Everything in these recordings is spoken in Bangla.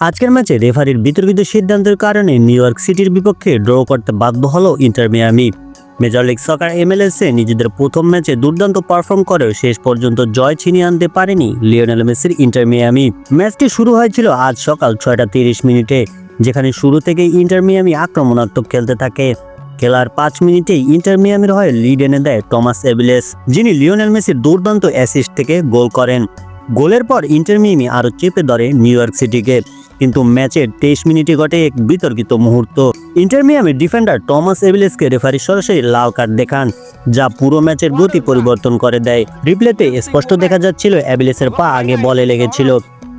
আজকের ম্যাচে রেফারির বিতর্কিত সিদ্ধান্তের কারণে নিউ ইয়র্ক সিটির বিপক্ষে ড্র করতে বাধ্য হলো Inter Miami. Major league soccer এমএলএসে নিজেদের প্রথম ম্যাচে দুর্দান্ত পারফর্ম করেও শেষ পর্যন্ত জয় ছিনিয়ে আনতে পারেনি লিওনেল মেসির ইন্টার মিয়ামি। ম্যাচটি শুরু হয়েছিল আজ সকাল ছয়টা তিরিশ মিনিটে, যেখানে শুরু থেকেই ইন্টার মিয়ামি আক্রমণাত্মক খেলতে থাকে। খেলার পাঁচ মিনিটেই ইন্টার মিয়ামির হয়ে লিড এনে দেয় টমাস এভিলেস যিনি লিওনেল মেসির দুর্দান্ত অ্যাসিস্ট থেকে গোল করেন। গোলের পর ইন্টার মিয়ামি আরও চেপে ধরে নিউ ইয়র্ক সিটিকে। কিন্তু ম্যাচের তেইশ মিনিটে ঘটে এক বিতর্কিত মুহূর্ত। ইন্টার মিয়ামির ডিফেন্ডার টমাস এভিলেসকে রেফারি সরাসরি লাল কার্ড দেখান, যা পুরো ম্যাচের গতি পরিবর্তন করে দেয়। রিপ্লেতে স্পষ্ট দেখা যাচ্ছিল অ্যাভিলেসের পা আগে বলে লেগেছিল,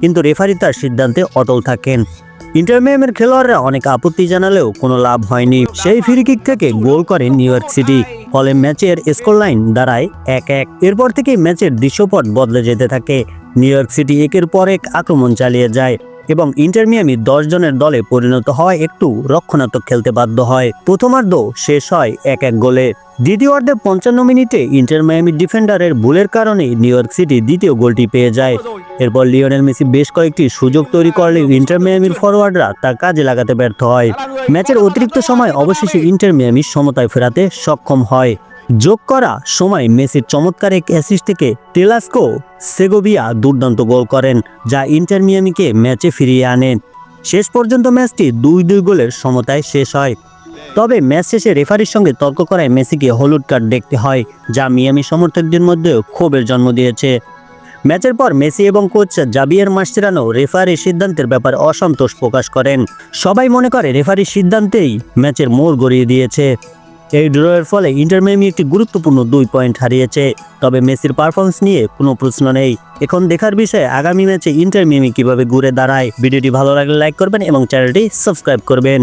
কিন্তু রেফারি তার সিদ্ধান্তে অটল থাকেন। ইন্টারমিয়ামের খেলোয়াড়রা অনেক আপত্তি জানালেও কোনো লাভ হয়নি। সেই ফ্রি কিক থেকে গোল করে নিউ ইয়র্ক সিটি, ফলে ম্যাচের স্কোর লাইন দাঁড়ায় এক এক এরপর থেকে ম্যাচের দৃশ্যপট বদলে যেতে থাকে। নিউ ইয়র্ক সিটি একের পর এক আক্রমণ চালিয়ে যায়। এবং ইন্টার মিয়ামি দশ জনের দলে পরিণত হওয়ায় একটু রক্ষণাত্মক খেলতে বাধ্য হয়। প্রথমার্ধ শেষ হয় এক এক গোলে। দ্বিতীয়ার্ধে পঞ্চান্ন মিনিটে ইন্টার মিয়ামি ডিফেন্ডারের ভুলের কারণে নিউ ইয়র্ক সিটি দ্বিতীয় গোলটি পেয়ে যায়। এরপর লিওনেল মেসি বেশ কয়েকটি সুযোগ তৈরি করলে ইন্টার মিয়ামির ফরওয়ার্ডরা তার কাজে লাগাতে ব্যর্থ হয়। ম্যাচের অতিরিক্ত সময় অবশেষে ইন্টার মিয়ামি সমতায় ফেরাতে সক্ষম হয়। যোগ করা সময় মেসির চমৎকার এক অ্যাসিস্ট থেকে টেলাস্কো সেগোভিয়া দুর্দান্ত গোল করেন, যা ইন্টার মিয়ামিকে ম্যাচে ফিরিয়ে আনে। শেষ পর্যন্ত ম্যাচটি দুই দুই গোলের সমতায় শেষ হয়। তবে ম্যাচ শেষে রেফারির সঙ্গে তর্ক করায় মেসিকে হলুদ কার্ড দেখতে হয়, যা মিয়ামি সমর্থকদের মধ্যেও ক্ষোভের জন্ম দিয়েছে। ম্যাচের পর মেসি এবং কোচ জাবিয়ার মাস্টেরানো রেফারির সিদ্ধান্তের ব্যাপারে অসন্তোষ প্রকাশ করেন। সবাই মনে করে রেফারির সিদ্ধান্তেই ম্যাচের মোড় গড়িয়ে দিয়েছে। এই ড্রয়ের ফলে ইন্টার মিয়ামি একটি গুরুত্বপূর্ণ দুই পয়েন্ট হারিয়েছে। তবে মেসির পারফরমেন্স নিয়ে কোনো প্রশ্ন নেই। এখন দেখার বিষয়ে, আগামী ম্যাচে ইন্টার মিয়ামি কীভাবে ঘুরে দাঁড়ায়? ভিডিওটি ভালো লাগলে লাইক করবেন এবং চ্যানেলটি সাবস্ক্রাইব করবেন।